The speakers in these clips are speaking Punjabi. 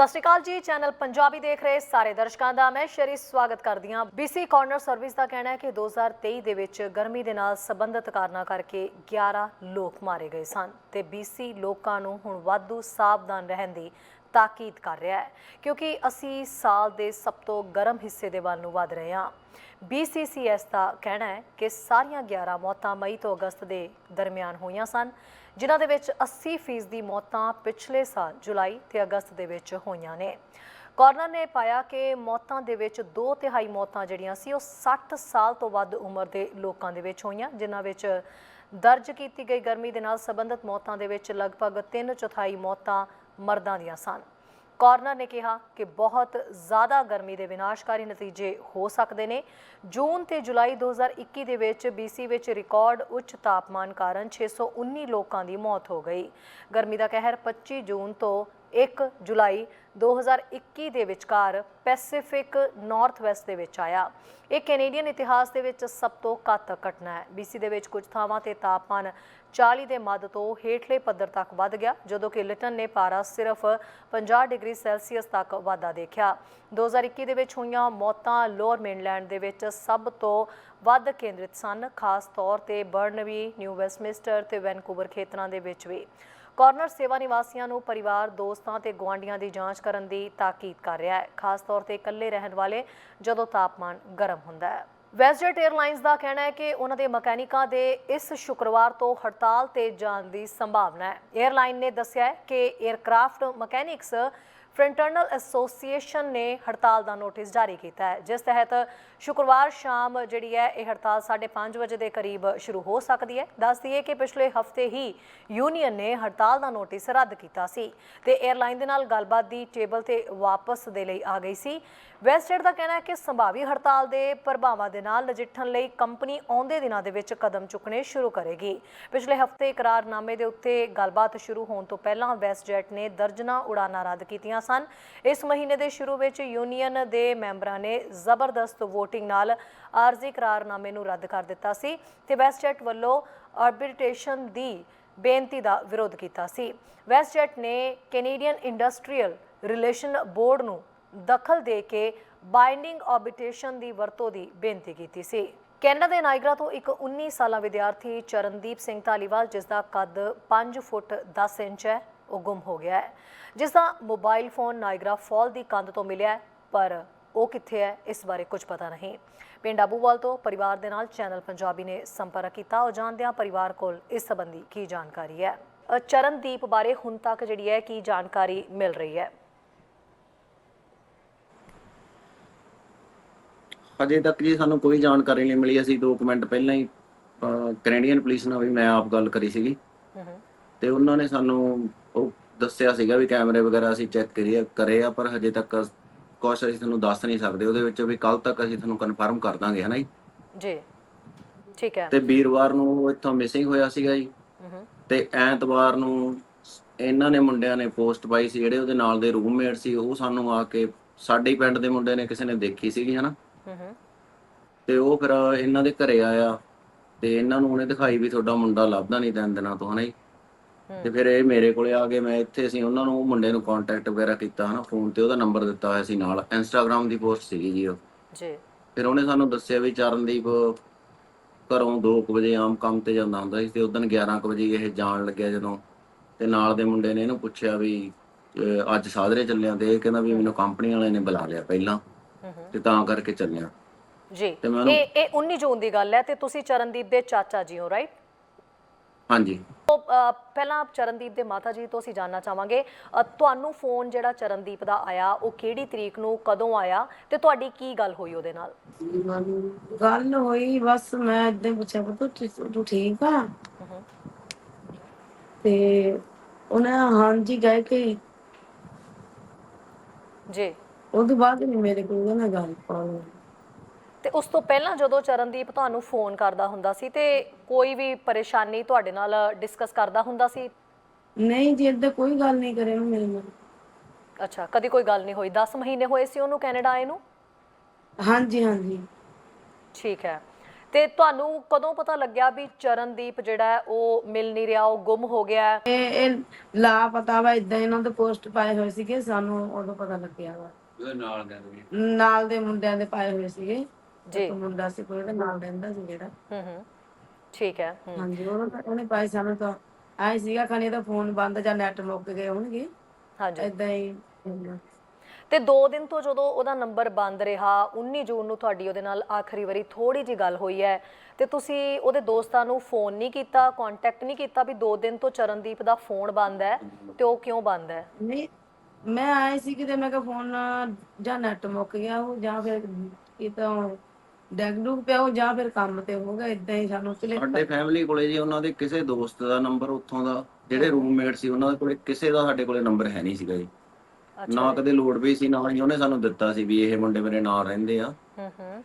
ਸਤਿ ਸ਼੍ਰੀ ਅਕਾਲ ਜੀ, ਚੈਨਲ ਪੰਜਾਬੀ ਦੇਖ ਰਹੇ ਸਾਰੇ ਦਰਸ਼ਕਾਂ ਦਾ ਮੈਂ ਸ਼ਰੀ ਸਵਾਗਤ ਕਰਦੀ ਹਾਂ। BC ਕਾਰਨਰ ਸਰਵਿਸ ਦਾ ਕਹਿਣਾ ਹੈ ਕਿ 2023 ਦੇ ਵਿੱਚ ਗਰਮੀ ਦੇ ਨਾਲ ਸੰਬੰਧਿਤ ਕਾਰਨਾਂ ਕਰਕੇ 11 ਲੋਕ ਮਾਰੇ ਗਏ ਸਨ ਤੇ BC ਲੋਕਾਂ ਨੂੰ ਹੁਣ ਵਾਧੂ ਸਾਵਧਾਨ ਰਹਿਣ ਦੀ ਤਾਕੀਦ ਕਰ ਰਿਹਾ ਹੈ, ਕਿਉਂਕਿ ਅਸੀਂ ਸਾਲ ਦੇ ਸਭ ਤੋਂ ਗਰਮ ਹਿੱਸੇ ਦੇ ਵੱਲ ਨੂੰ ਵਧ ਰਹੇ ਹਾਂ। BCCS ਦਾ ਕਹਿਣਾ ਹੈ ਕਿ ਸਾਰੀਆਂ 11 ਮੌਤਾਂ ਮਈ ਤੋਂ ਅਗਸਤ ਦੇ ਦਰਮਿਆਨ ਹੋਈਆਂ ਸਨ। ਜਿਨ੍ਹਾਂ ਦੇ ਵਿੱਚ 80% ਦੀ ਮੌਤਾਂ ਪਿਛਲੇ ਸਾਲ ਜੁਲਾਈ ਤੇ ਅਗਸਤ ਦੇ ਵਿੱਚ ਹੋਈਆਂ ਨੇ। ਕਾਰਨਰ ਨੇ ਪਾਇਆ ਕਿ ਮੌਤਾਂ ਦੇ ਵਿੱਚ ਦੋ ਤਿਹਾਈ ਮੌਤਾਂ ਜਿਹੜੀਆਂ ਸੀ, ਉਹ 60 ਸਾਲ ਤੋਂ ਵੱਧ ਉਮਰ ਦੇ ਲੋਕਾਂ ਦੇ ਵਿੱਚ ਹੋਈਆਂ, ਜਿਨ੍ਹਾਂ ਵਿੱਚ ਦਰਜ ਕੀਤੀ ਗਈ ਗਰਮੀ ਦੇ ਨਾਲ ਸੰਬੰਧਿਤ ਮੌਤਾਂ ਦੇ ਵਿੱਚ ਲਗਭਗ 3 ਚੌਥਾਈ ਮੌਤਾਂ ਮਰਦਾਂ ਦੀਆਂ ਸਨ। ਕਾਰਨਰ ਨੇ ਕਿਹਾ ਕਿ ਬਹੁਤ ਜ਼ਿਆਦਾ ਗਰਮੀ ਦੇ ਵਿਨਾਸ਼ਕਾਰੀ ਨਤੀਜੇ ਹੋ ਸਕਦੇ ਨੇ। ਜੂਨ ਤੇ ਜੁਲਾਈ 2021 ਦੇ ਵਿੱਚ BC ਵਿੱਚ ਰਿਕਾਰਡ ਉੱਚ ਤਾਪਮਾਨ ਕਾਰਨ 619 ਲੋਕਾਂ ਦੀ ਮੌਤ ਹੋ ਗਈ। ਗਰਮੀ ਦਾ ਕਹਿਰ 25 ਜੂਨ ਤੋਂ 1 ਜੁਲਾਈ 2021 ਦੇ ਵਿਚਕਾਰ ਪੈਸੀਫਿਕ ਨਾਰਥ ਵੈਸਟ ਦੇ ਵਿੱਚ ਆਇਆ। ਇਹ ਕੈਨੇਡੀਅਨ ਇਤਿਹਾਸ ਦੇ ਵਿੱਚ ਸਭ ਤੋਂ ਘਾਤਕ ਘਟਨਾ ਹੈ। BC ਦੇ ਵਿੱਚ ਕੁਝ ਥਾਵਾਂ ਤੇ ਤਾਪਮਾਨ 40 ਦੇ ਮੱਧ ਤੋਂ ਹੇਠਲੇ ਪੱਧਰ ਤੱਕ ਵੱਧ ਗਿਆ, ਜਦੋਂ ਕਿ ਲਿਟਨ ਨੇ ਪਾਰਾ ਸਿਰਫ 50 ਡਿਗਰੀ ਸੈਲਸੀਅਸ ਤੱਕ ਵਾਧਾ ਦੇਖਿਆ। 2021 ਦੇ ਵਿੱਚ ਹੋਈਆਂ ਮੌਤਾਂ ਲੋਅਰ ਮੇਨਲੈਂਡ ਦੇ ਵਿੱਚ ਸਭ ਤੋਂ ਵੱਧ ਕੇਂਦਰਿਤ ਸਨ, ਖਾਸ ਤੌਰ ਤੇ ਬਰਨਵੀ, ਨਿਊ ਵੈਸਟਮਿੰਸਟਰ ਤੇ ਵੈਨਕੂਵਰ ਖੇਤਰਾਂ ਦੇ ਵਿੱਚ ਵੀ। ਕਾਰਨਰ ਸੇਵਾ ਨਿਵਾਸੀਆਂ ਨੂੰ ਪਰਿਵਾਰ, ਦੋਸਤਾਂ ਤੇ ਗਵਾਂਡੀਆਂ ਦੀ ਜਾਂਚ ਕਰਨ ਦੀ ਤਾਕੀਦ ਕਰ ਰਿਹਾ ਹੈ। ਖਾਸ ਤੌਰ ਤੇ ਇਕੱਲੇ ਰਹਿਣ ਵਾਲੇ ਜਦੋਂ ਤਾਪਮਾਨ ਗਰਮ ਹੁੰਦਾ ਹੈ। ਵੈਸਟਜੈਟ ਏਅਰਲਾਈਨਸ ਦਾ ਕਹਿਣਾ ਹੈ ਕਿ ਉਹਨਾਂ ਦੇ ਮਕੈਨਿਕਾਂ ਦੇ ਇਸ ਸ਼ੁੱਕਰਵਾਰ ਤੋਂ ਹੜਤਾਲ ਤੇ ਜਾਣ ਦੀ ਸੰਭਾਵਨਾ ਹੈ। ਏਅਰਲਾਈਨ ਨੇ ਦੱਸਿਆ ਹੈ ਕਿ 에ਅਰਕ੍ਰਾਫਟ ਮਕੈਨਿਕਸ ਫਰੰਟਰਨਲ ਐਸੋਸੀਏਸ਼ਨ ਨੇ ਹੜਤਾਲ ਦਾ ਨੋਟਿਸ ਜਾਰੀ ਕੀਤਾ ਹੈ। ਜਿਸ ਤਹਿਤ ਸ਼ੁੱਕਰਵਾਰ ਸ਼ਾਮ ਜਿਹੜੀ ਹੈ, ਇਹ ਹੜਤਾਲ 5:30 ਵਜੇ ਦੇ ਕਰੀਬ ਸ਼ੁਰੂ ਹੋ ਸਕਦੀ ਹੈ। ਦੱਸ ਦਈਏ ਕਿ ਪਿਛਲੇ ਹਫ਼ਤੇ ਹੀ ਯੂਨੀਅਨ ਨੇ ਹੜਤਾਲ ਦਾ ਨੋਟਿਸ ਰੱਦ ਕੀਤਾ ਸੀ ਤੇ 에ਅਰਲਾਈਨ ਦੇ ਨਾਲ ਗੱਲਬਾਤ ਦੀ ਟੇਬਲ ਤੇ ਵਾਪਸ ਦੇ ਲਈ ਆ ਗਈ ਸੀ। ਵੈਸਟਜੈਟ ਦਾ ਕਹਿਣਾ ਹੈ ਕਿ ਸੰਭਾਵੀ ਹੜਤਾਲ ਦੇ ਪ੍ਰਭਾਵਾਂ ਦੇ ਨਾਲ ਨਜਿੱਠਣ ਲਈ ਕੰਪਨੀ ਆਉਂਦੇ ਦਿਨਾਂ ਦੇ ਵਿੱਚ ਕਦਮ ਚੁੱਕਣੇ ਸ਼ੁਰੂ ਕਰੇਗੀ। ਪਿਛਲੇ ਹਫ਼ਤੇ ਇਕਰਾਰਨਾਮੇ ਦੇ ਉੱਤੇ ਗੱਲਬਾਤ ਸ਼ੁਰੂ ਹੋਣ ਤੋਂ ਪਹਿਲਾਂ ਵੈਸਟਜੈਟ ਨੇ ਦਰਜਨਾਂ ਉਡਾਨਾਂ ਰੱਦ ਕੀਤੀਆਂ ਸਨ। ਇਸ ਮਹੀਨੇ ਦੇ ਸ਼ੁਰੂ ਵਿੱਚ ਯੂਨੀਅਨ ਦੇ ਮੈਂਬਰਾਂ ਨੇ ਜ਼ਬਰਦਸਤ VOTING ਨਾਲ ਆਰਜ਼ੀ ਕਰਾਰਨਾਮੇ ਨੂੰ ਰੱਦ ਕਰ ਦਿੱਤਾ ਸੀ ਤੇ ਵੈਸਟਜੈਟ ਵੱਲੋਂ ਆਰਬਿਟ੍ਰੇਸ਼ਨ ਦੀ ਬੇਨਤੀ ਦਾ ਵਿਰੋਧ ਕੀਤਾ ਸੀ। ਵੈਸਟਜੈਟ ਨੇ ਕੈਨੇਡੀਅਨ ਇੰਡਸਟਰੀਅਲ ਰਿਲੇਸ਼ਨ ਬੋਰਡ ਨੂੰ ਦਖਲ ਦੇ ਕੇ ਬਾਈਂਡਿੰਗ ਆਰਬਿਟ੍ਰੇਸ਼ਨ ਦੀ ਵਰਤੋਂ ਦੀ ਬੇਨਤੀ ਕੀਤੀ ਸੀ। ਕੈਨੇਡਾ ਦੇ ਨਾਇਗਰਾ ਤੋਂ ਇੱਕ 19 ਸਾਲਾ ਵਿਦਿਆਰਥੀ ਚਰਨਦੀਪ ਸਿੰਘ ਧਾਲੀਵਾਲ, ਜਿਸ ਦਾ ਕੱਦ 5 ਫੁੱਟ 10 ਇੰਚ ਹੈ ਉਹ ਗੁੰਮ ਹੋ ਗਿਆ ਹੈ। ਜਿਸ ਦਾ ਮੋਬਾਈਲ ਫੋਨ ਨਾਇਗਰਾ ਫਾਲ ਦੀ ਕੰਧ ਤੋਂ ਮਿਲਿਆ ਪਰ ਉਹ ਕਿੱਥੇ ਹੈ ਇਸ ਬਾਰੇ ਕੁਝ ਪਤਾ ਨਹੀਂ। ਪਿੰਡ ਅਬੂਵਾਲ ਤੋਂ ਪਰਿਵਾਰ ਦੇ ਨਾਲ ਚੈਨਲ ਪੰਜਾਬੀ ਨੇ ਸੰਪਰਕ ਕੀਤਾ। ਉਹ ਜਾਣਦੇ ਹਾਂ ਪਰਿਵਾਰ ਕੋਲ ਇਸ ਸੰਬੰਧੀ ਕੀ ਜਾਣਕਾਰੀ ਹੈ? ਚਰਨਦੀਪ ਬਾਰੇ ਹੁਣ ਤੱਕ ਜਿਹੜੀ ਹੈ ਕੀ ਜਾਣਕਾਰੀ ਮਿਲ ਰਹੀ ਹੈ? ਅਜੇ ਤੱਕ ਜੀ ਸਾਨੂੰ ਕੋਈ ਜਾਣਕਾਰੀ ਨਹੀਂ ਮਿਲੀ। ਅਸੀਂ ਦੋ ਕੁ ਮਿੰਟ ਪਹਿਲਾਂ ਹੀ ਕੈਨੇਡੀਅਨ ਪੁਲਿਸ ਨਾਲ ਵੀ ਮੈਂ ਆਪ ਗੱਲ ਕਰੀ ਸੀਗੀ। ਤੇ ਉਹਨਾਂ ਨੇ ਸਾਨੂੰ ਉਹ ਦੱਸਿਆ ਸੀਗਾ ਵੀ ਕੈਮਰੇ ਵਗੈਰਾ ਅਸੀਂ ਚੈੱਕ ਕਰੀਏ ਕਰੇ ਆ ਪਰ ਹਜੇ ਤੱਕ ਕੁਛ ਅਸੀਂ ਤੁਹਾਨੂੰ ਦੱਸ ਨਹੀਂ ਸਕਦੇ। ਉਹਦੇ ਵਿੱਚ ਵੀ ਕੱਲ ਤੱਕ ਅਸੀਂ ਤੁਹਾਨੂੰ ਕਨਫਰਮ ਕਰ ਦਾਂਗੇ ਹਨਾ ਜੀ? ਜੀ। ਠੀਕ ਹੈ। ਤੇ ਵੀਰਵਾਰ ਨੂੰ ਉਹ ਇੱਥੋਂ ਮਿਸਿੰਗ ਹੋਇਆ ਸੀਗਾ ਜੀ। ਤੇ ਐਤਵਾਰ ਨੂੰ ਇਹਨਾਂ ਨੇ ਮੁੰਡਿਆਂ ਨੇ ਪੋਸਟ ਪਾਈ ਸੀ ਜਿਹੜੇ ਉਹਦੇ ਨਾਲ ਦੇ ਰੂਮਮੇਟ ਸੀ ਉਹ ਸਾਨੂੰ ਆ ਕੇ ਸਾਡੇ ਹੀ ਪਿੰਡ ਦੇ ਮੁੰਡੇ ਨੇ ਕਿਸੇ ਨੇ ਦੇਖੀ ਸੀਗੀ ਹਨਾ? ਤੇ ਉਹ ਫਿਰ ਇਹਨਾਂ ਦੇ ਘਰੇ ਆਇਆ। ਤੇ ਇਹਨਾਂ ਨੂੰ ਉਹਨੇ ਦਿਖਾਈ ਵੀ ਤੁਹਾਡਾ ਮੁੰਡਾ ਲੱਭਦਾ ਨਹੀਂ ਤਿੰਨ ਦਿਨਾਂ ਤੋਂ ਹਨਾ ਜੀ। ਤੇ ਫਿਰ ਇਹ ਮੇਰੇ ਕੋਲੇ ਆ ਗਏ ਮੈਂ ਇੱਥੇ ਅਸੀਂ ਉਹਨਾਂ ਨੂੰ ਮੁੰਡੇ ਨੂੰ ਕੰਟੈਕਟ ਵਗੈਰਾ ਕੀਤਾ ਹਨਾ ਫੋਨ ਤੇ ਉਹਦਾ ਨੰਬਰ ਦਿੱਤਾ ਹੋਇਆ ਸੀ ਨਾਲ ਇੰਸਟਾਗ੍ਰam ਦੀ ਪੋਸਟ ਸੀਗੀ ਜੀ ਉਹ। ਜੀ। ਫਿਰ ਉਹਨੇ ਸਾਨੂੰ ਦੱਸਿਆ ਵੀ ਚਰਨਦੀਪ ਘਰੋਂ 2 ਵਜੇ ਆਮ ਕੰਮ ਤੇ ਜਾਂਦਾ ਹੁੰਦਾ ਸੀ ਤੇ ਉਦੋਂ 11 ਕੁ ਵਜੇ ਇਹ ਜਾਣ ਲੱਗਿਆ ਜਦੋਂ ਤੇ ਨਾਲ ਦੇ ਮੁੰਡੇ ਨੇ ਇਹਨੂੰ ਪੁੱਛਿਆ ਵੀ ਅੱਜ ਸਾਦਰੇ ਚੱਲਿਆ ਤੇ ਇਹ ਕਹਿੰਦਾ ਵੀ ਮੈਨੂੰ ਕੰਪਨੀ ਵਾਲਿਆਂ ਨੇ ਬੁਲਾ ਲਿਆ ਪਹਿਲਾਂ ਤੇ ਤਾਂ ਕਰਕੇ ਚੱਲਿਆ। ਜੀ ਇਹ ਇਹ 19 ਜੂਨ ਦੀ ਗੱਲ ਹੈ ਤੇ ਤੁਸੀਂ ਚਰਨਦੀਪ ਦੇ ਚਾਚਾ ਜੀ ਹੋ ਰਾਈਟ ਹਾਂਜੀ। ਪਹਿਲਾਂ ਚਰਨਦੀਪ ਦੇ ਮਾਤਾ ਜੀ ਤੋਂ ਅਸੀਂ ਜਾਨਣਾ ਚਾਹਾਂਗੇ। ਤੁਹਾਨੂੰ ਫੋਨ ਜਿਹੜਾ ਚਰਨਦੀਪ ਦਾ ਆਇਆ ਉਹ ਕਿਹੜੀ ਤਰੀਕ ਨੂੰ ਕਦੋਂ ਆਇਆ ਤੇ ਤੁਹਾਡੀ ਕੀ ਗੱਲ ਹੋਈ ਉਹਦੇ ਨਾਲ? ਗੱਲ ਹੋਈ ਬਸ ਮੈਂ ਇਦਾਂ ਪੁੱਛਿਆ ਪੁੱਤ ਤੂੰ- ਠੀਕ ਆ? ਤੇ ਉਹਨੇ ਹਾਂਜੀ ਗਏ ਕਿ ਜੀ। ਉਹਦੇ ਬਾਅਦ ਨਹੀਂ ਮੇਰੇ ਕੋਲ ਨਾਲ ਗੱਲ ਪਾਉਣੀ ਤੇ ਉਸ ਤੋਂ ਪਹਿਲਾਂ ਜਦੋਂ ਚਰਨਦੀਪ ਤੁਹਾਨੂੰ ਫੋਨ ਕਰਦਾ ਹੁੰਦਾ ਸੀ ਤੇ ਕੋਈ ਵੀ ਪਰੇਸ਼ਾਨੀ ਤੁਹਾਡੇ ਨਾਲ ਡਿਸਕਸ ਕਰਦਾ ਹੁੰਦਾ ਸੀ? ਨਹੀਂ ਜੀ ਏਦਾਂ ਕੋਈ ਗੱਲ ਨਹੀਂ ਕਰੇ ਉਹਨੇ ਮੇਰੇ ਨਾਲ। ਅੱਛਾ ਕਦੀ ਕੋਈ ਗੱਲ ਨਹੀਂ ਹੋਈ? 10 ਮਹੀਨੇ ਹੋਏ ਸੀ ਉਹਨੂੰ ਕੈਨੇਡਾ ਆਏ ਨੂੰ? ਹਾਂਜੀ ਹਾਂਜੀ। ਠੀਕ ਹੈ। ਤੇ ਤੁਹਾਨੂੰ ਕਦੋਂ ਪਤਾ ਲੱਗਿਆ ਵੀ ਚਰਨਦੀਪ ਜਿਹੜਾ ਹੈ ਉਹ ਮਿਲ ਨਹੀਂ ਰਿਹਾ ਉਹ ਗੁੰਮ ਹੋ ਗਿਆ ਹੈ? ਇਹ ਇਹ ਲਾ ਪਤਾ ਵਾ ਇਦਾਂ ਇਹਨਾਂ ਦੇ ਪੋਸਟ ਪਾਏ ਹੋਏ ਸੀਗੇ ਸਾਨੂੰ ਉਦੋਂ ਪਤਾ ਲੱਗਿਆ ਵਾ। ਉਹਦੇ ਨਾਲ ਦੇ ਵੀ ਨਾਲ ਦੇ ਮੁੰਡਿਆਂ ਦੇ ਪਾਏ ਹੋਏ ਸੀਗੇ। ਜੀ। ਇੱਕ ਮੁੰਡਾ ਸੀ ਕੋਈ ਉਹਦੇ ਨਾਲ ਰਹਿੰਦਾ ਸੀ ਜਿਹੜਾ। ਹੂੰ ਹੂੰ। ਠੀਕ ਹੈ ਹੂੰ। ਹਾਂਜੀ ਉਹਨੂੰ ਉਹਨੇ ਪਾਏ ਸਾਨੂੰ ਤਾਂ ਆਏ ਸੀਗਾ ਖਾਣੀ ਇਹਦਾ ਫੋਨ ਬੰਦ ਜਾਂ ਨੈਟ ਮੁੱਕ ਗਏ ਹੋਣਗੇ। ਹਾਂਜੀ। ਇਦਾਂ ਹੀ ਹੁੰਦਾ। ਤੇ 2 ਦਿਨ ਤੋਂ ਜਦੋਂ ਉਹਦਾ ਨੰਬਰ ਬੰਦ ਰਿਹਾ 19 ਜੂਨ ਨੂੰ ਤੁਹਾਡੀ ਉਹਦੇ ਨਾਲ ਆਖਰੀ ਵਾਰੀ ਥੋੜੀ ਜੀ ਗੱਲ ਹੋਈ ਹੈ। ਤੇ ਤੁਸੀਂ ਉਹਦੇ ਦੋਸਤਾਂ ਨੂੰ ਫੋਨ ਨਹੀਂ ਕੀਤਾ ਕੰਟੈਕਟ ਨਹੀਂ ਕੀਤਾ ਵੀ 2 ਦਿਨ ਤੋਂ ਚਰਨਦੀਪ ਦਾ ਫੋਨ ਬੰਦ ਹੈ ਤੇ ਉਹ ਕਿਉਂ ਬੰਦ ਹੈ? ਨਹੀਂ ਮੈਂ ਆਏ ਸੀ ਕਿਤੇ ਮੈਂ ਕਿਹਾ ਫੋਨ ਜਾਂ ਨੈਟ ਮੁੱਕ ਗਿਆ ਉਹ ਜਾਂ ਫਿਰ ਇਹ ਤਾਂ ਡੈਗ ਡੂਗ ਪਿਆ ਉਹ ਜਾਂ ਫਿਰ ਕੰਮ ਤੇ ਹੋਗਾ ਇਦਾਂ ਹੀ ਸਾਨੂੰ ਸਾਡੇ ਭੁਲੇਖਾ ਫੈਮਿਲੀ ਕੋਲੇ ਜੀ ਉਹਨਾਂ ਦੇ ਕਿਸੇ ਦੋਸਤ ਦਾ ਨੰਬਰ ਉੱਥੋਂ ਦਾ ਜਿਹੜੇ ਰੂਮਮੇਟ ਸੀ ਉਹਨਾਂ ਦੇ ਕੋਲੇ ਕਿਸੇ ਦਾ ਸਾਡੇ ਕੋਲੇ ਨੰਬਰ ਹੈ ਨਹੀਂ ਸੀਗਾ ਜੀ। ਨਾ ਕਦੇ ਲੋੜ ਪਈ ਸੀ ਨਾ ਹੀ ਉਹਨੇ ਸਾਨੂੰ ਦਿੱਤਾ ਸੀ ਵੀ ਇਹ ਮੁੰਡੇ ਮੇਰੇ ਨਾਲ ਰਹਿੰਦੇ ਆ। ਹੂੰ ਹੂੰ।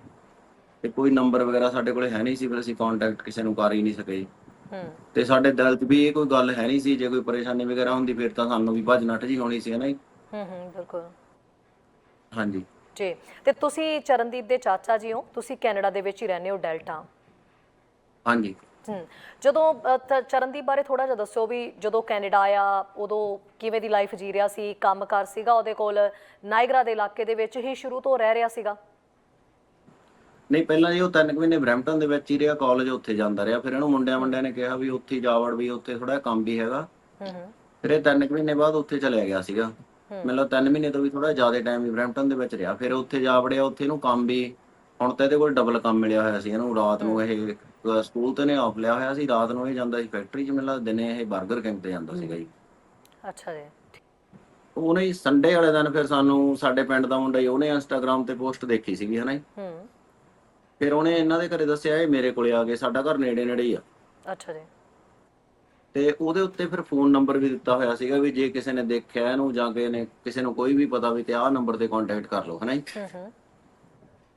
ਤੇ ਕੋਈ ਨੰਬਰ ਵਗੈਰਾ ਸਾਡੇ ਕੋਲੇ ਹੈ ਨਹੀਂ ਸੀ ਫਿਰ ਅਸੀਂ ਕੰਟੈਕਟ ਕਿਸੇ ਨੂੰ ਕਰ ਹੀ ਨਹੀਂ ਸਕੇ ਜੀ। ਹੂੰ। ਤੇ ਸਾਡੇ ਦਿਲ 'ਚ ਵੀ ਇਹ ਕੋਈ ਗੱਲ ਹੈ ਨਹੀਂ ਸੀ ਜੇ ਕੋਈ ਪਰੇਸ਼ਾਨੀ ਵਗੈਰਾ ਹੁੰਦੀ ਫਿਰ ਤਾਂ ਸਾਨੂੰ ਵੀ ਭੱਜ ਨੱਠ ਜੀ ਹੋਣੀ ਸੀ ਹੈ ਨਾ ਜੀ। ਹੂੰ ਹੂੰ ਬਿਲਕੁਲ। ਹਾਂਜੀ। ਜੀ। ਤੇ ਤੁਸੀਂ ਚਰਨਦੀਪ ਦੇ ਚਾਚਾ ਜੀ ਹੋ ਤੁਸੀਂ ਕੈਨੇਡਾ ਦੇ ਵਿੱਚ ਹੀ ਰਹਿੰਦੇ ਹੋ ਡੈਲਟਾ। ਹਾਂਜੀ। ਜਦੋਂ ਅ, ਤ- ਚਰਨਦੀਪ ਬਾਰੇ ਥੋੜਾ ਜਿਹਾ ਦੱਸਿਓ ਵੀ ਜਦੋਂ ਕੈਨੇਡਾ ਆਇਆ ਉਦੋਂ ਕਿਵੇਂ ਦੀ ਲਾਈਫ ਜੀ ਰਿਹਾ ਸੀ ਕੰਮਕਾਰ ਸੀਗਾ ਉਹਦੇ ਕੋਲ ਨਾਇਗਰਾ ਦੇ ਇਲਾਕੇ ਦੇ ਵਿੱਚ ਹੀ ਸ਼ੁਰੂ ਤੋਂ ਰਹਿ ਰਿਹਾ ਸੀਗਾ? ਨਹੀਂ ਪਹਿਲਾਂ ਜੀ ਉਹ ਤਿੰਨ ਕੁ ਮਹੀਨੇ ਬਰੈਂਪਟਨ ਦੇ ਵਿੱਚ ਹੀ ਰਿਹਾ ਕਾਲਜ ਉੱਥੇ ਜਾਂਦਾ ਰਿਹਾ। ਫਿਰ ਇਹਨੂੰ ਮੁੰਡਿਆਂ ਮੁੰਡਿਆਂ ਨੇ ਕਿਹਾ ਵੀ ਉੱਥੇ ਹੀ ਜਾ ਵੜ ਵੀ ਉੱਥੇ ਥੋੜਾ ਕੰਮ ਵੀ ਹੈਗਾ। ਹੂੰ ਹੂੰ। ਫਿਰ ਇਹ ਤਿੰਨ ਕੁ ਮਹੀਨੇ ਬਾਅਦ ਉੱਥੇ ਚਲਿਆ ਗਿਆ ਸੀਗਾ। ਮਤਲਬ ਤਿੰਨ ਮਹੀਨੇ ਤੋਂ ਵੀ ਥੋੜਾ ਜ਼ਿਆਦਾ ਟਾਈਮ ਬਰੈਂਪਟਨ ਦੇ ਵਿੱਚ ਰਿਹਾ। ਫਿਰ ਉੱਥੇ ਜਾ ਵੜਿਆ ਉੱਥੇ ਇਹਨੂੰ ਕੰਮ ਵੀ ਹੁਣ ਤਾਂ ਇਹਦੇ ਕੋਲ ਡਬਲ ਕੰਮ ਮਿਲਿਆ ਹੋਇਆ ਸੀ ਇਹਨੂੰ। ਰਾਤ ਨੂੰ ਇਹ ਸਕੂਲ ਤੇ ਨੇ ਆਫ ਲਿਆ ਹੋਇਆ ਸੀ। ਰਾਤ ਨੂੰ ਇਹ ਜਾਂਦਾ ਸੀ ਫੈਕਟਰੀ 'ਚ ਮਿਲਦਾ ਦਿਨੇ ਇਹ 버ਗਰ ਕਿੰਗ ਤੇ ਜਾਂਦਾ ਸੀਗਾ ਜੀ। ਅੱਛਾ ਜੀ। ਉਹਨੇ ਸੰਡੇ ਵਾਲੇ ਦਿਨ ਫਿਰ ਸਾਨੂੰ ਸਾਡੇ ਪਿੰਡ ਦਾ ਮੁੰਡਾ ਹੀ ਉਹਨੇ ਇੰਸਟਾਗ੍ਰam ਤੇ ਪੋਸਟ ਦੇਖੀ ਸੀਗੀ ਹਨਾ। ਹੂੰ। ਫਿਰ ਉਹਨੇ ਇਹਨਾਂ ਦੇ ਘਰੇ ਦੱਸਿਆ ਇਹ ਮੇਰੇ ਕੋਲੇ ਆ ਗਏ ਸਾਡਾ ਘਰ ਨੇੜੇ ਨੇੜੇ ਹੀ ਆ। ਅੱਛਾ ਜੀ। ਤੇ ਉਹਦੇ ਉੱਤੇ ਫਿਰ ਫੋਨ ਨੰਬਰ ਵੀ ਦਿੱਤਾ ਹੋਇਆ ਸੀਗਾ ਵੀ ਜੇ ਕਿਸੇ ਨੇ ਦੇਖਿਆ ਇਹਨੂੰ ਜਾਂ ਕਿਸੇ ਨੇ ਕਿਸੇ ਨੂੰ ਕੋਈ ਵੀ ਪਤਾ ਵੀ ਤੇ ਆਹ ਨੰਬਰ ਤੇ ਕੰਟੈਕਟ ਕਰ ਲਓ ਹਨਾ ਜੀ?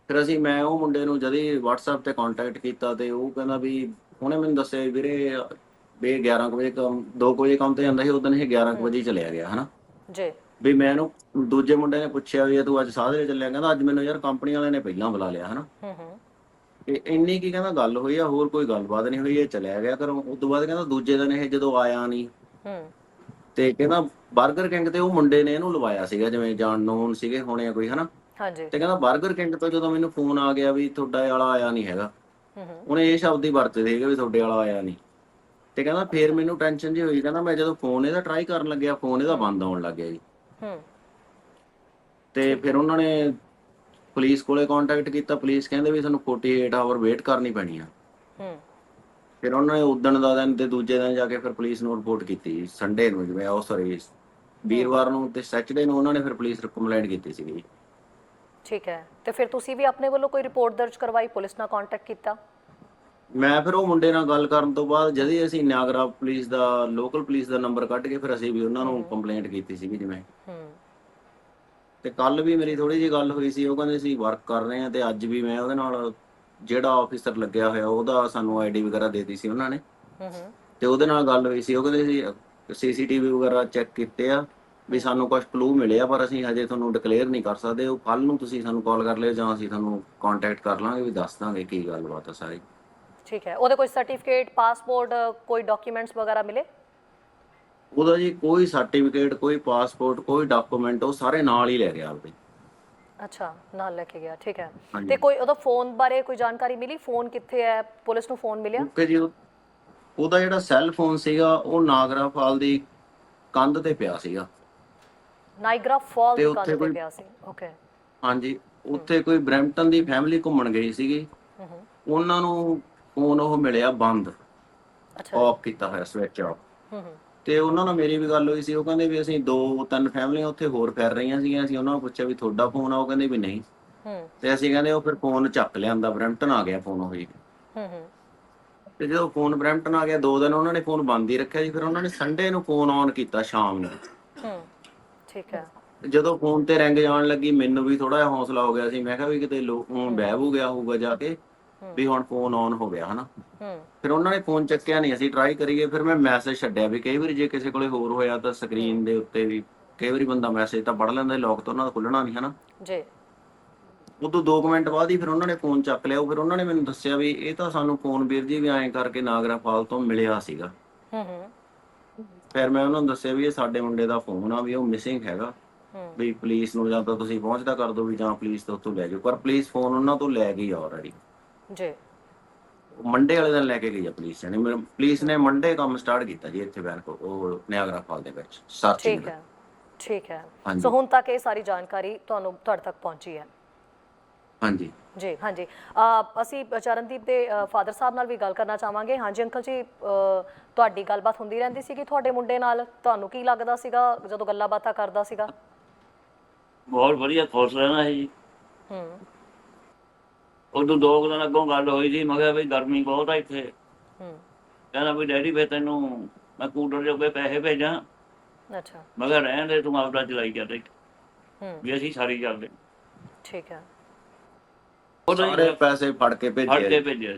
ਫਿਰ ਅਸੀਂ ਮੈਂ ਉਹ ਮੁੰਡੇ ਨੂੰ ਜਦ ਹੀ WhatsApp ਤੇ ਕੰਟੈਕਟ ਕੀਤਾ ਤੇ ਉਹ ਕਹਿੰਦਾ ਵੀ ਉਹਨੇ ਮੈਨੂੰ ਦੱਸਿਆ ਵੀਰੇ ਵੀ ਇਹ 11 ਕੁ ਵਜੇ ਕੰਮ 2 ਵਜੇ ਕੰਮ ਤੇ ਜਾਂਦਾ ਸੀ ਉਦੋਂ ਇਹ 11 ਕੁ ਵਜੇ ਚਲਿਆ ਗਿਆ ਹਨਾ? ਜੀ। ਵੀ ਮੈਂ ਇਹਨੂੰ ਦੂਜੇ ਮੁੰਡੇ ਨੇ ਪੁੱਛਿਆ ਵੀ ਤੂੰ ਅੱਜ ਸਾਧਰੇ ਚੱਲਿਆ? ਕਹਿੰਦਾ ਅੱਜ ਮੈਨੂੰ ਯਾਰ ਕੰਪਨੀ ਵਾਲਿਆਂ ਨੇ ਪਹਿਲਾਂ ਬੁਲਾ ਲਿਆ ਹਨਾ? ਹੂੰ ਹੂੰ ਤੇ ਇੰਨੀ ਕੀ ਕਹਿੰਦਾ ਗੱਲ ਹੋਈ ਆ ਹੋਰ ਕੋਈ ਗੱਲਬਾਤ ਨਹੀਂ ਹੋਈ ਇਹ ਚਲਿਆ ਗਿਆ ਘਰੋਂ। ਉਸ ਤੋਂ ਬਾਅਦ ਕਹਿੰਦਾ ਦੂਜੇ ਦਿਨ ਇਹ ਜਦੋਂ ਆਇਆ ਨਹੀਂ। ਹੂੰ। ਤੇ ਕਹਿੰਦਾ 버ਗਰ ਕਿੰਗ ਤੇ ਉਹ ਮੁੰਡੇ ਨੇ ਇਹਨੂੰ ਲਵਾਇਆ ਸੀਗਾ ਜਿਵੇਂ ਜਾਣ ਨੋਨ ਸੀਗੇ ਹੋਣੇ ਆ ਕੋਈ ਹਨਾ? ਹਾਂਜੀ। ਤੇ ਕਹਿੰਦਾ 버ਗਰ ਕਿੰਗ ਤੋਂ ਜਦੋਂ ਮੈਨੂੰ ਫੋਨ ਆ ਗਿਆ ਵੀ ਤੁਹਾਡਾ ਵਾਲਾ ਆਇਆ ਨਹੀਂ ਹੈਗਾ। ਉਹਨੇ ਇਹ ਸ਼ਬਦ ਹੀ ਵਰਤੇ ਸੀਗੇ ਵੀ ਤੁਹਾਡੇ ਵਾਲਾ ਆਇਆ ਨਹੀਂ। ਤੇ ਕਹਿੰਦਾ ਫੇਰ ਮੈਨੂੰ ਟੈਨਸ਼ਨ ਜੀ ਹੋਈ ਕਹਿੰਦਾ ਮੈਂ ਜਦੋਂ ਫੋਨ ਇਹਦਾ ਟਰਾਈ ਕਰਨ ਲੱਗਿਆ ਫੋਨ ਇਹਦਾ ਬੰਦ ਆਉਣ ਲੱਗ ਗਿਆ ਜੀ। ਹੂੰ। ਤੇ ਫਿਰ ਉਹਨਾਂ ਨੇ ਪੁਲਿਸ ਕੋਲੇ ਕੰਟੈਕਟ ਕੀਤਾ ਪੁਲਿਸ ਕਹਿੰਦੇ ਵੀ ਤੁਹਾਨੂੰ 48 ਆਵਰ ਵੇਟ ਕਰਨੀ ਪੈਣੀ ਆ। ਹੂੰ। ਫਿਰ ਉਹਨਾਂ ਨੇ ਉਦਣ ਦਾ ਦਿਨ ਤੇ ਦੂਜੇ ਦਿਨ ਜਾ ਕੇ ਫਿਰ ਪੁਲਿਸ ਨੂੰ ਰਿਪੋਰਟ ਕੀਤੀ ਸੰਡੇ ਨੂੰ ਜਿਵੇਂ ਉਹ ਸੌਰੀ ਵੀਰਵਾਰ ਨੂੰ ਤੇ ਸੈਚਰਡੇ ਨੂੰ ਉਹਨਾਂ ਨੇ ਫਿਰ ਪੁਲਿਸ ਕੰਪਲੇਂਟ ਕੀਤੀ ਸੀਗੀ। ਠੀਕ ਹੈ। ਤੇ ਫਿਰ ਤੁਸੀਂ ਵੀ ਆਪਣੇ ਵੱਲੋਂ ਕੋਈ ਰਿਪੋਰਟ ਦਰਜ ਕਰਵਾਈ ਪੁਲਿਸ ਨਾਲ ਕੰਟੈਕਟ ਕੀਤਾ? ਮੈਂ ਫਿਰ ਉਹ ਮੁੰਡੇ ਨਾਲ ਗੱਲ ਕਰਨ ਤੋਂ ਬਾਅਦ ਜਦ ਹੀ ਅਸੀਂ ਨਿਆਗਰਾ ਪੁਲਿਸ ਦਾ ਲੋਕਲ ਪੁਲਿਸ ਦਾ ਨੰਬਰ ਕੱਢ ਕੇ ਫਿਰ ਅਸੀਂ ਵੀ ਉਹਨਾਂ ਨੂੰ ਕੰਪਲੇਂਟ ਕੀਤੀ ਸੀਗੀ ਜਿਵੇਂ। ਹੂੰ। ਤੇ ਕੱਲ ਵੀ ਮੇਰੀ ਥੋੜੀ ਜਿਹੀ ਗੱਲ ਹੋਈ ਸੀ ਉਹ ਕਹਿੰਦੇ ਸੀ ਵਰਕ ਕਰ ਰਹੇ ਆ ਤੇ ਅੱਜ ਵੀ ਮੈਂ ਉਹਦੇ ਨਾਲ ਜਿਹੜਾ ਆਫੀਸਰ ਲੱਗਿਆ ਹੋਇਆ ਉਹਦਾ ਸਾਨੂੰ ਆਈਡੀ ਵਗੈਰਾ ਦੇਤੀ ਸੀ ਉਹਨਾਂ ਨੇ। ਤੇ ਉਹਦੇ ਨਾਲ ਗੱਲ ਹੋਈ ਸੀ ਉਹ ਕਹਿੰਦੇ ਸੀ ਸੀਸੀਟੀਵੀ ਵਗੈਰਾ ਚੈੱਕ ਕੀਤੇ ਆ ਵੀ ਸਾਨੂੰ ਕੁਝ ਕਲੂ ਮਿਲੇ ਆ ਪਰ ਅਸੀਂ ਹਜੇ ਤੁਹਾਨੂੰ ਡਿਕਲੇਅਰ ਨਹੀਂ ਕਰ ਸਕਦੇ। ਉਹ ਕੱਲ ਨੂੰ ਤੁਸੀਂ ਸਾਨੂੰ ਕਾਲ ਕਰ ਲਿਓ ਜਾਂ ਅਸੀਂ ਤੁਹਾਨੂੰ ਕੰਟੈਕਟ ਕਰ ਲਾਂਗੇ ਵੀ ਦੱਸ ਦਾਂਗੇ ਕੀ ਗੱਲਬਾਤ ਆ ਸਾਰੀ। ਠੀਕ ਹੈ ਉਹਦੇ ਕੋਈ ਸਰਟੀਫਿਕੇਟ ਪਾਸਪੋਰਟ ਕੋਈ ਡਾਕੂਮੈਂਟਸ ਵਗੈਰਾ ਮਿਲੇ? ਉਹਦਾ ਜੀ ਕੋਈ ਸਰਟੀਫਿਕੇਟ ਕੋਈ ਪਾਸਪੋਰਟ ਕੋਈ ਡਾਕੂਮੈਂਟ ਉਹ ਸਾਰੇ ਨਾਲ ਹੀ ਲੈ ਗਿਆ ਆਪਦੇ। ਅੱਛਾ ਨਾਲ ਲੈ ਕੇ ਗਿਆ ਠੀਕ ਹੈ। ਤੇ ਕੋਈ ਉਹਦਾ ਫੋਨ ਬਾਰੇ ਕੋਈ ਜਾਣਕਾਰੀ ਮਿਲੀ? ਫੋਨ ਕਿੱਥੇ ਹੈ? ਪੁਲਿਸ ਨੂੰ ਫੋਨ ਮਿਲਿਆ? ਓਕੇ ਜੀ ਉਹ- ਉਹਦਾ ਜਿਹੜਾ ਸੈੱਲ ਫੋਨ ਸੀਗਾ ਉਹ ਨਾਗਰਾ ਫਾਲ ਦੀ ਕੰਧ ਤੇ ਪਿਆ ਸੀਗਾ। ਨਾਈਗਰਾ ਫਾਲ ਦੀ ਕੰਧ ਤੇ ਪਿਆ ਸੀ। ਓਕੇ ਹਾਂਜੀ ਉੱਥੇ ਕੋਈ ਬਰੈਂਪਟਨ ਦੀ ਫੈਮਿਲੀ ਘੁੰਮਣ ਗਈ ਸੀਗੀ। ਉਹਨਾਂ ਨੂੰ ਫੋਨ ਉਹ ਮਿਲਿਆ ਬੰਦ। ਅੱਛਾ। ਆਫ ਕੀਤਾ ਹੋਇਆ ਸਵਿਚ ਆਫ ਹੂੰ ਹੂੰ। ਤੇ ਉਹਨਾਂ ਨਾਲ ਮੇਰੀ ਵੀ ਗੱਲ ਹੋਈ ਸੀ ਉਹ ਕਹਿੰਦੇ ਵੀ ਅਸੀਂ ਦੋ ਤਿੰਨ ਫੈਮਲੀਆਂ ਉੱਥੇ ਹੋਰ ਫਿਰ ਰਹੀਆਂ ਸੀਗੀਆਂ ਅਸੀਂ ਉਹਨਾਂ ਨੂੰ ਪੁੱਛਿਆ ਵੀ ਤੁਹਾਡਾ ਫੋਨ ਆ ਉਹ ਕਹਿੰਦੇ ਵੀ ਨਹੀਂ। ਹੂੰ। ਤੇ ਅਸੀਂ ਕਹਿੰਦੇ ਉਹ ਫਿਰ ਫੋਨ ਚੱਕ ਲਿਆਂਦਾ ਬਰੈਂਪਟਨ ਆ ਗਿਆ ਫੋਨ ਉਹੀ ਹੂੰ ਹੂੰ। ਤੇ ਜਦੋਂ ਫੋਨ ਬਰੈਂਪਟਨ ਆ ਗਿਆ ਦੋ ਦਿਨ ਉਹਨਾਂ ਨੇ ਫੋਨ ਬੰਦ ਹੀ ਰੱਖਿਆ ਜੀ ਫਿਰ ਉਹਨਾਂ ਨੇ ਸੰਡੇ ਨੂੰ ਫੋਨ ਔਨ ਕੀਤਾ ਸ਼ਾਮ ਨੂੰ। ਹੂੰ ਠੀਕ ਹੈ। ਤੇ ਜਦੋਂ ਫੋਨ ਤੇ ਰਿੰਗ ਜਾਣ ਲੱਗੀ ਮੈਨੂੰ ਵੀ ਥੋੜਾ ਜਿਹਾ ਹੌਸਲਾ ਹੋ ਗਿਆ ਸੀ ਮੈਂ ਕਿਹਾ ਵੀ ਕਿਤੇ ਲੋਕ ਫੋਨ ਬਹਿ ਬੂ ਗਿਆ ਹੋਊਗਾ ਜਾ ਕੇ। ਵੀ ਹੁਣ ਫੋਨ ਔਨ ਹੋ ਗਿਆ ਹਨਾ? ਫਿਰ ਉਹਨਾਂ ਨੇ ਫੋਨ ਚੱਕਿਆ ਨਹੀਂ ਅਸੀਂ ਟਰਾਈ ਕਰੀਏ ਫਿਰ ਮੈਂ ਮੈਸੇਜ ਛੱਡਿਆ ਵੀ ਕਈ ਵਾਰੀ ਜੇ ਕਿਸੇ ਕੋਲੇ ਹੋਰ ਹੋਇਆ ਤਾਂ ਸਕਰੀਨ ਦੇ ਉੱਤੇ ਵੀ ਕਈ ਵਾਰੀ ਬੰਦਾ ਮੈਸੇਜ ਤਾਂ ਪੜ ਲੈਂਦਾ ਲੋਕ ਤਾਂ ਉਹਨਾਂ ਦਾ ਖੁੱਲਣਾ ਨਹੀਂ ਹਨਾ? ਜੀ। ਉਦੋਂ 2 ਮਿੰਟ ਬਾਅਦ ਹੀ ਫਿਰ ਉਹਨਾਂ ਨੇ ਫੋਨ ਚੱਕ ਲਿਆ ਉਹ ਫਿਰ ਉਹਨਾਂ ਨੇ ਮੈਨੂੰ ਦੱਸਿਆ ਵੀ ਇਹ ਤਾਂ ਸਾਨੂੰ ਫੋਨ ਵੀਰ ਜੀ ਵੀ ਐਂ ਕਰਕੇ ਨਾਗਰਾ ਫਾਲ ਤੋਂ ਮਿਲਿਆ ਸੀਗਾ। ਹੂੰ ਹੂੰ। ਫਿਰ ਮੈਂ ਉਹਨਾਂ ਨੂੰ ਦੱਸਿਆ ਵੀ ਇਹ ਸਾਡੇ ਮੁੰਡੇ ਦਾ ਫੋਨ ਆ ਵੀ ਉਹ ਮਿਸਿੰਗ ਹੈਗਾ। ਵੀ ਪੁਲਿਸ ਨੂੰ ਜਾਂ ਤਾਂ ਤੁਸੀਂ ਪਹੁੰਚਦਾ ਕਰ ਦਿਓ ਵੀ ਜਾਂ ਪੁਲਿਸ ਤੋਂ ਉੱਥੋਂ ਲੈ ਜਾਓ ਪਰ ਪੁਲਿਸ ਫੋਨ ਉਹਨਾਂ ਤੋਂ ਲੈ ਗਈ ਆਲਰੇਡੀ ਜੀ। ਮੰਡੇ ਵਾਲੇ ਦਿਨ ਲੈ ਕੇ ਗਈ ਆ ਪੁਲਿਸ ਨੇ। ਮੇਰੇ ਪੁਲਿਸ ਨੇ ਮੰਡੇ ਕੰਮ ਸਟਾਰਟ ਕੀਤਾ ਜੀ ਇੱਥੇ ਬੈਂਕ ਉਹ ਨਿਆਗਰਾ ਫਾਲ ਦੇ ਵਿੱਚ ਸਰਚਿੰਗ ਠੀਕ ਹੈ ਠੀਕ ਹੈ। ਸੋ ਹੁਣ ਤੱਕ ਇਹ ਸਾਰੀ ਜਾਣਕਾਰੀ ਤੁਹਾਨੂੰ ਤੁਹਾਡੇ ਤੱਕ ਪਹੁੰਚੀ ਹੈ। ਹਾਂਜੀ। ਜੀ ਹਾਂਜੀ। ਅ, ਅਸੀਂ ਚਰਨਦੀਪ ਦੇ ਫਾਦਰ ਸਾਹਿਬ ਨਾਲ ਵੀ ਗੱਲ ਕਰਨਾ ਚਾਹਾਂਗੇ। ਹਾਂਜੀ ਅੰਕਲ ਜੀ ਤੁਹਾਡੀ ਗੱਲਬਾਤ ਹੁੰਦੀ ਰਹਿੰਦੀ ਸੀ ਕਿ ਤੁਹਾਡੇ ਮੁੰਡੇ ਨਾਲ। ਤੁਹਾਨੂੰ ਕੀ ਲੱਗਦਾ ਸੀਗਾ ਜਦੋਂ ਗੱਲਾਂ ਬਾਤਾਂ ਕਰਦਾ ਸੀਗਾ? ਬਹੁਤ ਵਧੀਆ ਖੁਸ਼ ਰਹਿਣਾ ਹੈ ਜੀ। ਹੂੰ। ਉਦੋਂ ਦੋ ਕੁ ਦਿਨ ਅੱਗੋਂ ਗੱਲ ਹੋਈ ਸੀ ਮੈਂ ਕਿਹਾ ਵੀ ਗਰਮੀ ਬਹੁਤ ਆ ਇੱਥੇ। ਹੂੰ। ਕਹਿੰਦਾ ਵੀ ਡੈਡੀ ਫੇ ਤੈਨੂੰ ਮੈਂ ਕੂਲਰ ਜੋਗੇ ਪੈਸੇ ਭੇਜਾਂ। ਅੱਛਾ। ਮੈਂ ਕਿਹਾ ਰਹਿਣ ਦੇ ਤੂੰ ਆਪਦਾ ਚਲਾਈ ਕਰ ਰਹੀ ਹੂੰ। ਵੀ ਅਸੀਂ ਸਾਰੀ ਚੱਲਦੇ ਠੀਕ ਹੈ ਉਹਨਾਂ ਸਾਰੇ ਪੈਸੇ ਫੜ ਕੇ ਫੜ ਭੇਜੇ ਕੇ ਭੇਜਿਆ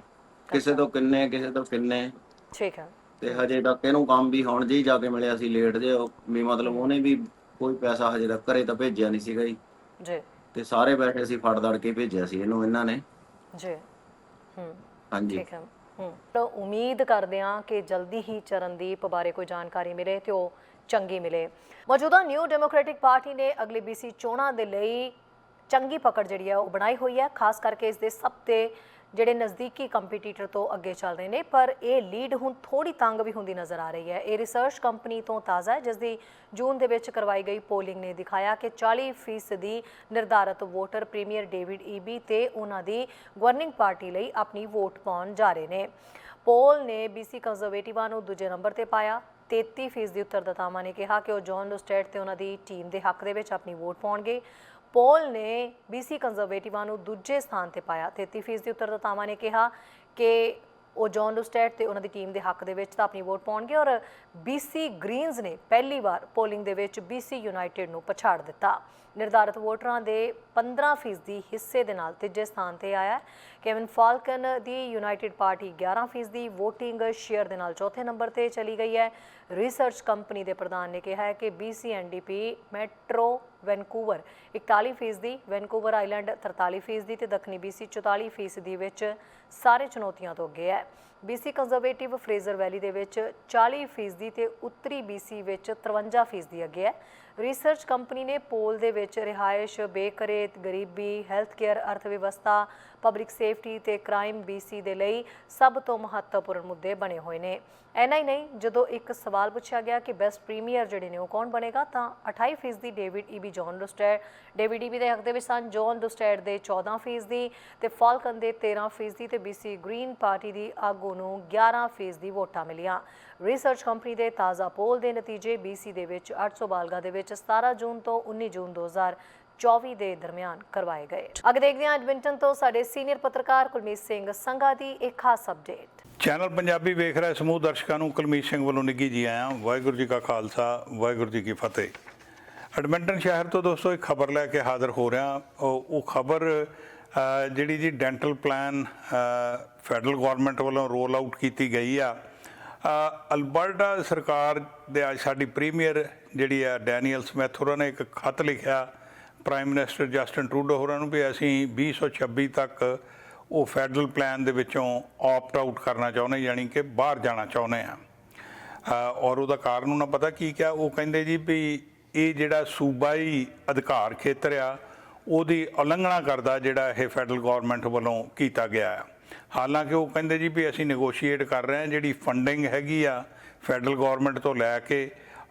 ਕਿਸੇ ਤੋਂ ਕਿੰਨੇ ਕਿਸੇ ਤੋਂ ਕਿੰਨੇ। ਠੀਕ ਹੈ ਤੇ ਹਜੇ ਤੱਕ ਇਹਨੂੰ ਕੰਮ ਵੀ ਹੁਣ ਜੀ ਜਾ ਕੇ ਮਿਲਿਆ ਸੀ ਲੇਟ ਜੇ। ਉਹ ਵੀ ਮਤਲਬ ਉਹਨੇ ਵੀ ਕੋਈ ਪੈਸਾ ਹਜੇ ਤੱਕ ਘਰੇ ਤਾਂ ਭੇਜਿਆ ਨਹੀਂ ਸੀਗਾ ਜੀ। ਜੀ। ਤੇ ਸਾਰੇ ਪੈਸੇ ਅਸੀਂ ਫੜ ਦੜ ਕੇ ਭੇਜਿਆ ਸੀ ਇਹਨੂੰ ਇਹਨਾਂ ਨੇ। ਜੀ। ਹੂੰ। ਹਾਂਜੀ। ਠੀਕ ਹੈ। ਹੂੰ। ਤਾਂ ਉਮੀਦ ਕਰਦੇ ਹਾਂ ਕਿ ਜਲਦੀ ਹੀ ਚਰਨਦੀਪ ਬਾਰੇ ਕੋਈ ਜਾਣਕਾਰੀ ਮਿਲੇ ਤੇ ਉਹ ਚੰਗੀ ਮਿਲੇ। ਮੌਜੂਦਾ ਨਿਊ ਡੈਮੋਕ੍ਰੈਟਿਕ ਪਾਰਟੀ ਨੇ ਅਗਲੀ ਬੀਸੀ ਚੋਣਾਂ ਦੇ ਲਈ ਚੰਗੀ ਪਕੜ ਜਿਹੜੀ ਹੈ ਉਹ ਬਣਾਈ ਹੋਈ ਹੈ ਖਾਸ ਕਰਕੇ ਇਸ ਦੇ ਸਭ ਤੇ ਜਿਹੜੇ ਨਜ਼ਦੀਕੀ ਕੰਪੀਟੀਟਰ ਤੋਂ ਅੱਗੇ ਚੱਲ ਰਹੇ ਨੇ, ਪਰ ਇਹ ਲੀਡ ਹੁਣ ਥੋੜੀ ਤੰਗ ਵੀ ਹੁੰਦੀ ਨਜ਼ਰ ਆ ਰਹੀ ਹੈ। ਇਹ ਰਿਸਰਚ ਕੰਪਨੀ ਤੋਂ ਤਾਜ਼ਾ ਹੈ ਜਿਸ ਦੀ ਜੂਨ ਦੇ ਵਿੱਚ ਕਰਵਾਈ ਗਈ ਪੋਲਿੰਗ ਨੇ ਦਿਖਾਇਆ ਕਿ 40% ਨਿਰਧਾਰਤ ਵੋਟਰ ਪ੍ਰੀਮੀਅਰ ਡੇਵਿਡ ਈਬੀ ਤੇ ਉਹਨਾਂ ਦੀ ਗਵਰਨਿੰਗ ਪਾਰਟੀ ਲਈ ਆਪਣੀ ਵੋਟ ਪਾਉਣ ਜਾ ਰਹੇ ਨੇ। ਪੋਲ ਨੇ ਬੀਸੀ ਕੰਜ਼ਰਵੇਟਿਵਾਂ ਨੂੰ ਦੂਜੇ ਨੰਬਰ ਤੇ ਪਾਇਆ। 33% ਦੀ ਉੱਤਰਦਾਤਾਵਾਂ ਨੇ ਕਿਹਾ ਕਿ ਉਹ ਜੌਨ ਲੁਸਟੇਟ ਤੇ ਉਹਨਾਂ ਦੀ ਟੀਮ ਦੇ ਹੱਕ ਦੇ ਵਿੱਚ ਆਪਣੀ ਵੋਟ ਪਾਉਣਗੇ। ਪੋਲ ਨੇ ਬੀਸੀ ਕੰਜ਼ਰਵੇਟਿਵਾਂ ਨੂੰ ਦੂਜੇ ਸਥਾਨ ਤੇ ਪਾਇਆ। 33% ਦੀ ਉੱਤਰਦਾਤਾਵਾਂ ਨੇ ਕਿਹਾ ਕਿ ਉਹ ਜੌਨ ਲੁਸਟੈਟ ਤੇ ਉਹਨਾਂ ਦੀ ਟੀਮ ਦੇ ਹੱਕ ਦੇ ਵਿੱਚ ਤਾਂ ਆਪਣੀ ਵੋਟ ਪਾਉਣਗੇ ਔਰ ਬੀਸੀ ਗ੍ਰੀਨਜ਼ ਨੇ ਪਹਿਲੀ ਵਾਰ ਪੋਲਿੰਗ ਦੇ ਵਿੱਚ ਬੀਸੀ ਯੂਨਾਈਟਿਡ ਨੂੰ ਪਛਾੜ ਦਿੱਤਾ। ਨਿਰਧਾਰਤ ਵੋਟਰਾਂ ਦੇ 15% ਹਿੱਸੇ ਦੇ ਨਾਲ ਤੀਜੇ ਸਥਾਨ ਤੇ ਆਇਆ ਹੈ। ਕੇਵਿਨ ਫਾਲਕਨ ਦੀ ਯੂਨਾਈਟਿਡ ਪਾਰਟੀ 11% ਵੋਟਿੰਗ ਸ਼ੇਅਰ ਦੇ ਨਾਲ ਚੌਥੇ ਨੰਬਰ ਤੇ ਚਲੀ ਗਈ ਹੈ। ਰਿਸਰਚ ਕੰਪਨੀ ਦੇ ਪ੍ਰਧਾਨ ਨੇ ਕਿਹਾ ਹੈ ਕਿ BCNDP metro Vancouver 41% Vancouver Island 43% ਦੀ ਤੇ ਦੱਖਣੀ BC 44% ਦੀ ਵਿੱਚ ਸਾਰੇ ਚੁਣੌਤੀਆਂ ਤੋਂ ਅੱਗੇ ਹੈ। BC ਕੰਜ਼ਰਵੇਟਿਵ ਫਰੇਜ਼ਰ ਵੈਲੀ ਦੇ ਵਿੱਚ 40% ਦੀ ਤੇ ਉੱਤਰੀ BC ਵਿੱਚ 53% ਅੱਗੇ ਹੈ। ਰਿਸਰਚ ਕੰਪਨੀ ਨੇ ਪੋਲ ਦੇ ਵਿੱਚ ਰਿਹਾਇਸ਼ ਬੇਕਰੇਤ ਗਰੀਬੀ ਹੈਲਥ ਕੇਅਰ ਅਰਥ ਵਿਵਸਥਾ ਪਬਲਿਕ ਸੇਫਟੀ ਤੇ ਕ੍ਰਾਈਮ BC ਦੇ ਲਈ ਸਭ ਤੋਂ ਮਹੱਤਵਪੂਰਨ ਮੁੱਦੇ ਬਣੇ ਹੋਏ ਨੇ। ਐਨਾ ਹੀ ਨਹੀਂ, ਜਦੋਂ ਇੱਕ ਸਵਾਲ ਪੁੱਛਿਆ ਗਿਆ ਕਿ ਬੈਸਟ ਪ੍ਰੀਮੀਅਰ ਜਿਹੜੇ ਨੇ ਉਹ ਕੌਣ ਬਣੇਗਾ, ਤਾਂ 28% ਦੀ David Eby John Rustad David Eby ਦੇ ਹੱਕ ਦੇ ਵਿੱਚ ਸਨ ਜੌਨ ਲੁਸਟੈਡ ਦੇ 14% ਦੀ ਤੇ ਫਾਲਕਨ ਦੇ 13% ਦੀ ਤੇ BC ਗ੍ਰੀਨ ਪਾਰਟੀ ਦੀ ਆਗੂ ਨੂੰ 11% ਵੋਟਾਂ ਮਿਲੀਆਂ। ਰਿਸਰਚ ਕੰਪਨੀ ਦੇ ਤਾਜ਼ਾ ਪੋਲ ਦੇ ਨਤੀਜੇ BC ਦੇ ਵਿੱਚ 800 ਬਾਲਗਾ ਦੇ ਵਿੱਚ 17 ਜੂਨ ਤੋਂ 19 ਜੂਨ 2024 ਦੇ ਦਰਮਿਆਨ ਕਰਵਾਏ ਗਏ। ਅੱਗੇ ਦੇਖਦੇ ਹਾਂ ਐਡਮਿੰਟਨ ਤੋਂ ਸਾਡੇ ਸੀਨੀਅਰ ਪੱਤਰਕਾਰ ਕੁਲਮੀਤ ਸਿੰਘ ਸੰਘਾ ਦੀ ਇੱਕ ਖਾਸ ਅਪਡੇਟ ਚੈਨਲ ਪੰਜਾਬੀ ਵੇਖ ਰਹੇ ਸਮੂਹ ਦਰਸ਼ਕਾਂ ਨੂੰ ਕੁਲਮੀਤ ਸਿੰਘ ਵੱਲੋਂ ਨਿੱਘੀ ਜੀ ਆਇਆਂ। ਵਾਹਿਗੁਰੂ ਜੀ ਕਾ ਖਾਲਸਾ, ਵਾਹਿਗੁਰੂ ਜੀ ਕੀ ਫਤਿਹ। ਐਡਮਿੰਟਨ ਸ਼ਹਿਰ ਤੋਂ ਦੋਸਤੋ, ਇੱਕ ਖਬਰ ਲੈ ਕੇ ਹਾਜ਼ਰ ਹੋ ਰਿਹਾ ਉਹ ਉਹ ਖਬਰ ਜਿਹੜੀ ਜੀ ਡੈਂਟਲ ਪਲਾਨ ਫੈਡਰਲ ਗਵਰਨਮੈਂਟ ਵੱਲੋਂ ਰੋਲ ਆਊਟ ਕੀਤੀ ਗਈ ਆ। ਅਲਬਰਟਾ ਸਰਕਾਰ ਦੇ ਅੱਜ ਸਾਡੀ ਪ੍ਰੀਮੀਅਰ ਜਿਹੜੀ ਆ ਡੈਨੀਅਲ ਸਮਿਥ ਹੋਰਾਂ ਨੇ ਇੱਕ ਖਤ ਲਿਖਿਆ, ਪ੍ਰਾਈਮ ਮਿਨਿਸਟਰ ਜਸਟਨ ਟਰੂਡੋ ਹੋਰਾਂ ਨੂੰ ਵੀ ਅਸੀਂ 2026 ਤੱਕ ਉਹ ਫੈਡਰਲ ਪਲਾਨ ਦੇ ਵਿੱਚੋਂ ਆਪਟ ਆਊਟ ਕਰਨਾ ਚਾਹੁੰਦੇ ਯਾਨੀ ਕਿ ਬਾਹਰ ਜਾਣਾ ਚਾਹੁੰਦੇ ਆ ਔਰ ਉਹਦਾ ਕਾਰਨ ਉਹਨਾਂ ਪਤਾ ਕੀ ਕਿਹਾ? ਉਹ ਕਹਿੰਦੇ ਜੀ ਵੀ ਇਹ ਜਿਹੜਾ ਸੂਬਾਈ ਅਧਿਕਾਰ ਖੇਤਰ ਆ, ਉਹਦੀ ਉਲੰਘਣਾ ਕਰਦਾ ਜਿਹੜਾ ਇਹ ਫੈਡਰਲ ਗਵਰਨਮੈਂਟ ਵੱਲੋਂ ਕੀਤਾ ਗਿਆ ਆ। ਹਾਲਾਂਕਿ ਉਹ ਕਹਿੰਦੇ ਜੀ ਵੀ ਅਸੀਂ ਨੈਗੋਸ਼ੀਏਟ ਕਰ ਰਹੇ ਹਾਂ ਜਿਹੜੀ ਫੰਡਿੰਗ ਹੈਗੀ ਆ ਫੈਡਰਲ ਗਵਰਨਮੈਂਟ ਤੋਂ ਲੈ ਕੇ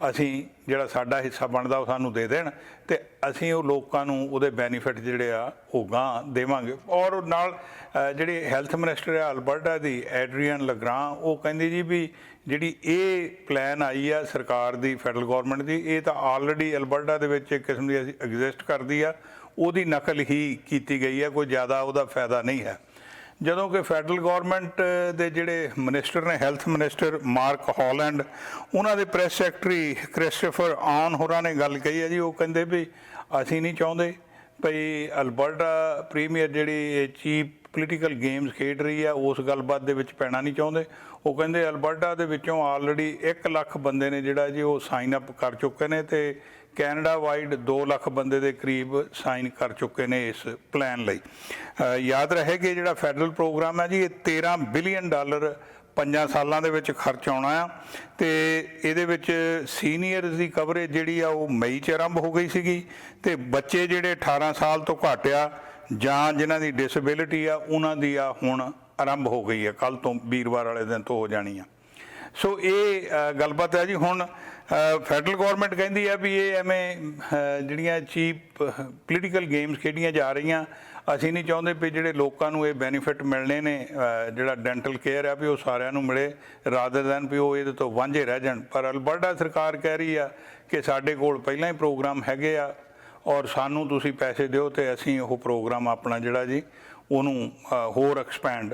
ਅਸੀਂ ਜਿਹੜਾ ਸਾਡਾ ਹਿੱਸਾ ਬਣਦਾ ਉਹ ਸਾਨੂੰ ਦੇ ਦੇਣ ਤੇ ਅਸੀਂ ਉਹ ਲੋਕਾਂ ਨੂੰ ਉਹਦੇ ਬੈਨੀਫਿਟ ਜਿਹੜੇ ਆ ਉਹ ਗਾਂ ਦੇਵਾਂਗੇ। ਔਰ ਨਾਲ ਅ, ਜਿਹੜੀ ਹੈਲਥ ਮਿਨਿਸਟਰ ਆ ਅਲਬਰਟਾ ਦੀ ਐਡਰੀਅਨ ਲਗਰਾਂ ਉਹ ਕਹਿੰਦੀ ਜੀ ਵੀ ਜਿਹੜੀ ਇਹ ਪਲਾਨ ਆਈ ਆ ਸਰਕਾਰ ਦੀ ਫੈਡਰਲ ਗਵਰਨਮੈਂਟ ਦੀ ਇਹ ਤਾਂ ਆਲਰੇਡੀ ਅਲਬਰਟਾ ਦੇ ਵਿੱਚ ਇੱਕ ਕਿਸਮ ਦੀ ਐਗਜ਼ਿਸਟ ਕਰਦੀ ਆ ਉਹਦੀ ਨਕਲ ਹੀ ਕੀਤੀ ਗਈ ਹੈ ਕੋਈ ਜ਼ਿਆਦਾ ਉਹਦਾ ਫਾਇਦਾ ਨਹੀਂ ਹੈ। ਜਦੋਂ ਕਿ ਫੈਡਰਲ ਗਵਰਨਮੈਂਟ ਦੇ ਜਿਹੜੇ ਮਿਨਿਸਟਰ ਨੇ, ਹੈਲਥ ਮਿਨਿਸਟਰ ਮਾਰਕ ਹਾਲੈਂਡ, ਉਹਨਾਂ ਦੇ ਪ੍ਰੈਸ ਸੈਕਟਰੀ ਕ੍ਰਿਸਟੋਫਰ ਆਨ ਹੋਰਾਂ ਨੇ ਗੱਲ ਕਹੀ ਹੈ ਜੀ, ਉਹ ਕਹਿੰਦੇ ਵੀ ਅਸੀਂ ਨਹੀਂ ਚਾਹੁੰਦੇ ਭਈ ਅਲਬਰਟਾ ਪ੍ਰੀਮੀਅਰ ਜਿਹੜੀ ਚੀਪ ਪੋਲੀਟੀਕਲ ਗੇਮਸ ਖੇਡ ਰਹੀ ਆ ਉਸ ਗੱਲਬਾਤ ਦੇ ਵਿੱਚ ਪੈਣਾ ਨਹੀਂ ਚਾਹੁੰਦੇ। ਉਹ ਕਹਿੰਦੇ ਅਲਬਰਟਾ ਦੇ ਵਿੱਚੋਂ ਆਲਰੇਡੀ 1 ਲੱਖ ਬੰਦੇ ਨੇ ਜਿਹੜਾ ਜੀ ਉਹ ਸਾਈਨ ਅਪ ਕਰ ਚੁੱਕੇ ਨੇ ਤੇ ਕੈਨੇਡਾ ਵਾਈਡ 2 ਲੱਖ ਬੰਦੇ ਦੇ ਕਰੀਬ ਸਾਈਨ ਕਰ ਚੁੱਕੇ ਨੇ ਇਸ ਪਲਾਨ ਲਈ। ਯਾਦ ਰਹੇ ਕਿ ਜਿਹੜਾ ਫੈਡਰਲ ਪ੍ਰੋਗਰਾਮ ਹੈ ਜੀ, ਇਹ 13 ਬਿਲੀਅਨ ਡਾਲਰ ਪੰਜਾਂ ਸਾਲਾਂ ਦੇ ਵਿੱਚ ਖਰਚ ਆਉਣਾ ਆ। ਤੇ ਇਹਦੇ ਵਿੱਚ ਸੀਨੀਅਰਸ ਦੀ ਕਵਰੇਜ ਜਿਹੜੀ ਆ, ਉਹ ਮਈ ਚ ਆਰੰਭ ਹੋ ਗਈ ਸੀਗੀ। ਤੇ ਬੱਚੇ ਜਿਹੜੇ 18 ਸਾਲ ਤੋਂ ਘੱਟ ਆ, ਜਾਂ ਜਿਨ੍ਹਾਂ ਦੀ ਡਿਸੇਬਿਲਿਟੀ ਆ, ਉਹਨਾਂ ਦੀ ਆ ਹੁਣ ਆਰੰਭ ਹੋ ਗਈ ਆ। ਕੱਲ ਤੋਂ ਵੀਰਵਾਰ ਵਾਲੇ ਦਿਨ ਤੋਂ ਹੋ ਜਾਣੀ ਆ। ਸੋ ਇਹ ਗੱਲਬਾਤ ਹੈ ਜੀ ਹੁਣ। ਫੈਡਰਲ ਗਵਰਨਮੈਂਟ ਕਹਿੰਦੀ ਆ ਵੀ ਇਹ ਐਵੇਂ ਜਿਹੜੀਆਂ ਚੀਪ ਪੋਲੀਟੀਕਲ ਗੇਮਸ ਖੇਡੀਆਂ ਜਾ ਰਹੀਆਂ, ਅਸੀਂ ਨਹੀਂ ਚਾਹੁੰਦੇ ਵੀ ਜਿਹੜੇ ਲੋਕਾਂ ਨੂੰ ਇਹ ਬੈਨੀਫਿਟ ਮਿਲਣੇ ਨੇ ਜਿਹੜਾ ਡੈਂਟਲ ਕੇਅਰ ਆ ਵੀ ਉਹ ਸਾਰਿਆਂ ਨੂੰ ਮਿਲੇ ਰਾਦਰ ਦੈਨ ਵੀ ਉਹ ਇਹਦੇ ਤੋਂ ਵਾਂਝੇ ਰਹਿ ਜਾਣ। ਪਰ ਅਲਬਰਟਾ ਸਰਕਾਰ ਕਹਿ ਰਹੀ ਆ ਕਿ ਸਾਡੇ ਕੋਲ ਪਹਿਲਾਂ ਹੀ ਪ੍ਰੋਗਰਾਮ ਹੈਗੇ ਆ ਔਰ ਸਾਨੂੰ ਤੁਸੀਂ ਪੈਸੇ ਦਿਓ ਤੇ ਅਸੀਂ ਉਹ ਪ੍ਰੋਗਰਾਮ ਆਪਣਾ ਜਿਹੜਾ ਜੀ, ਉਹਨੂੰ ਹੋਰ ਐਕਸਪੈਂਡ